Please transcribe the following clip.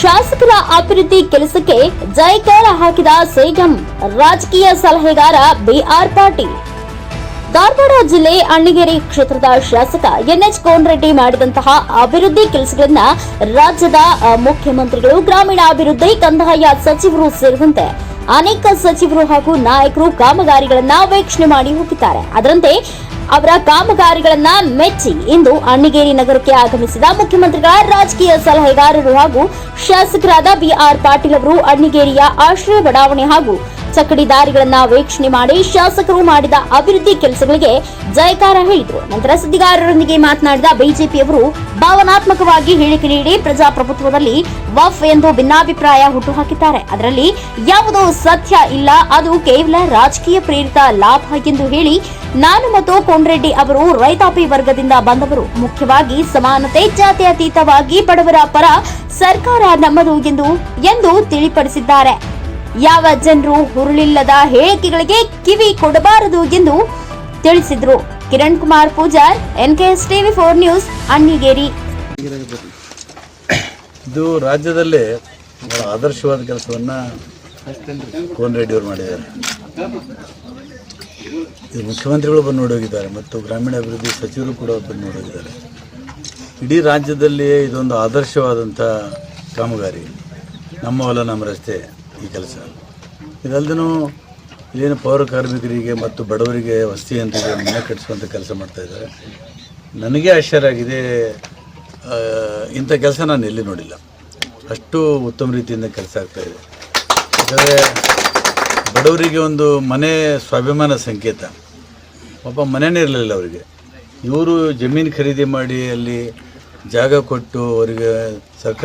ಶಾಸಕರ ಅಭಿವೃದ್ಧಿ ಕೆಲಸಕ್ಕೆ ಜೈಕಾರ ಹಾಕಿದ ಸಿಎಂ ರಾಜಕೀಯ ಸಲಹೆಗಾರ ಬಿಆರ್ ಪಾಟೀಲ್. ಧಾರವಾಡ ಜಿಲ್ಲೆ ಅಣ್ಣಿಗೇರಿ ಕ್ಷೇತ್ರದ ಶಾಸಕ ಎನ್ಎಚ್ ಕೋನರೆಡ್ಡಿ ಮಾಡಿದಂತಹ ಅಭಿವೃದ್ಧಿ ಕೆಲಸಗಳನ್ನ ರಾಜ್ಯದ ಮುಖ್ಯಮಂತ್ರಿಗಳು, ಗ್ರಾಮೀಣಾಭಿವೃದ್ಧಿ, ಕಂದಾಯ ಸಚಿವರು ಸೇರಿದಂತೆ ಅನೇಕ ಸಚಿವರು ಹಾಗೂ ನಾಯಕರು ಕಾಮಗಾರಿಗಳನ್ನ ವೀಕ್ಷಣೆ ಮಾಡಿ ಹೋಗಿದ್ದಾರೆ. ಅದರಂತೆ ಅವರ ಕಾಮಗಾರಿಗಳನ್ನ ಮೆಚ್ಚಿ ಇಂದು ಅಣ್ಣಿಗೇರಿ ನಗರಕ್ಕೆ ಆಗಮಿಸಿದ ಮುಖ್ಯಮಂತ್ರಿಗಳ ರಾಜಕೀಯ ಸಲಹೆಗಾರರು ಹಾಗೂ ಶಾಸಕರಾದ ಬಿಆರ್ ಪಾಟೀಲ್ ಅವರು ಅಣ್ಣಿಗೇರಿಯ ಆಶ್ರಯ ಬಡಾವಣೆ ಹಾಗೂ ಚಕ್ಕಡಿ ದಾರಿಗಳನ್ನ ವೀಕ್ಷಣೆ ಮಾಡಿ ಶಾಸಕರು ಮಾಡಿದ ಅಭಿವೃದ್ಧಿ ಕೆಲಸಗಳಿಗೆ ಜಯಕಾರ ಹೇಳಿದರು. ನಂತರ ಸುದ್ದಿಗಾರರೊಂದಿಗೆ ಮಾತನಾಡಿದ ಬಿಜೆಪಿಯವರು ಭಾವನಾತ್ಮಕವಾಗಿ ಹೇಳಿಕೆ ನೀಡಿ ಪ್ರಜಾಪ್ರಭುತ್ವದಲ್ಲಿ ವಫ್ ಎಂದು ಭಿನ್ನಾಭಿಪ್ರಾಯ ಹುಟ್ಟುಹಾಕಿದ್ದಾರೆ. ಅದರಲ್ಲಿ ಯಾವುದೋ ಸತ್ಯ ಇಲ್ಲ, ಅದು ಕೇವಲ ರಾಜಕೀಯ ಪ್ರೇರಿತ ಲಾಭ ಎಂದು ಹೇಳಿ ನಾನು ಮತ್ತು ಕೊಂಡ್ರೆಡ್ಡಿ ಅವರು ರೈತಾಪಿ ವರ್ಗದಿಂದ ಬಂದವರು. ಮುಖ್ಯವಾಗಿ ಸಮಾನತೆ, ಜಾತ್ಯತೀತವಾಗಿ ಬಡವರ ಪರ ಸರ್ಕಾರ ನಮ್ಮದು ಎಂದು ಎಂದು ತಿಳಿಪಡಿಸಿದ್ದಾರೆ. ಯಾವ ಜನರು ಹುರುಳಿಲ್ಲದ ಹೇಳಿಕೆಗಳಿಗೆ ಕಿವಿ ಕೊಡಬಾರದು ಎಂದು ತಿಳಿಸಿದ್ರು. Kiran Kumar Pujar, NKS TV four news, Annigeri. ಇದು ರಾಜ್ಯದಲ್ಲೇ ಬಹಳ ಆದರ್ಶವಾದ ಕೆಲಸವನ್ನು ಕೋನ್ ರೆಡ್ಡಿ ಅವರು ಮಾಡಿದ್ದಾರೆ. ಮುಖ್ಯಮಂತ್ರಿಗಳು ಬಂದು ನೋಡೋಗಿದ್ದಾರೆ ಮತ್ತು ಗ್ರಾಮೀಣಾಭಿವೃದ್ಧಿ ಸಚಿವರು ಕೂಡ ಬಂದು ನೋಡೋಗಿದ್ದಾರೆ. ಇಡೀ ರಾಜ್ಯದಲ್ಲಿ ಇದೊಂದು ಆದರ್ಶವಾದಂಥ ಕಾಮಗಾರಿ. ನಮ್ಮ ಹೊಲ, ನಮ್ಮ ರಸ್ತೆ. ಈ ಕೆಲಸ. ಇದಲ್ದೂ ಇಲ್ಲಿನ ಪೌರ ಕಾರ್ಮಿಕರಿಗೆ ಮತ್ತು ಬಡವರಿಗೆ ವಸತಿ ಅಂತ ಮನೆ ಕಟ್ಟಿಸುವಂಥ ಕೆಲಸ ಮಾಡ್ತಾ ಇದ್ದಾರೆ. ನನಗೆ ಆಶ್ಚರ್ಯ ಆಗಿದೆ ಇಂಥ ಕೆಲಸ ನಾನು ಎಲ್ಲಿ ನೋಡಿಲ್ಲ. ಅಷ್ಟು ಉತ್ತಮ ರೀತಿಯಿಂದ ಕೆಲಸ ಆಗ್ತಾ ಇದೆ. ಯಾಕಂದರೆ ಬಡವರಿಗೆ ಒಂದು ಮನೆ ಸ್ವಾಭಿಮಾನ ಸಂಕೇತ. ಒಬ್ಬ ಮನೆಯೇ ಇರಲಿಲ್ಲ ಅವರಿಗೆ. ಇವರು ಜಮೀನು ಖರೀದಿ ಮಾಡಿ ಅಲ್ಲಿ ಜಾಗ ಕೊಟ್ಟು ಅವರಿಗೆ ಸರ್ಕಾರ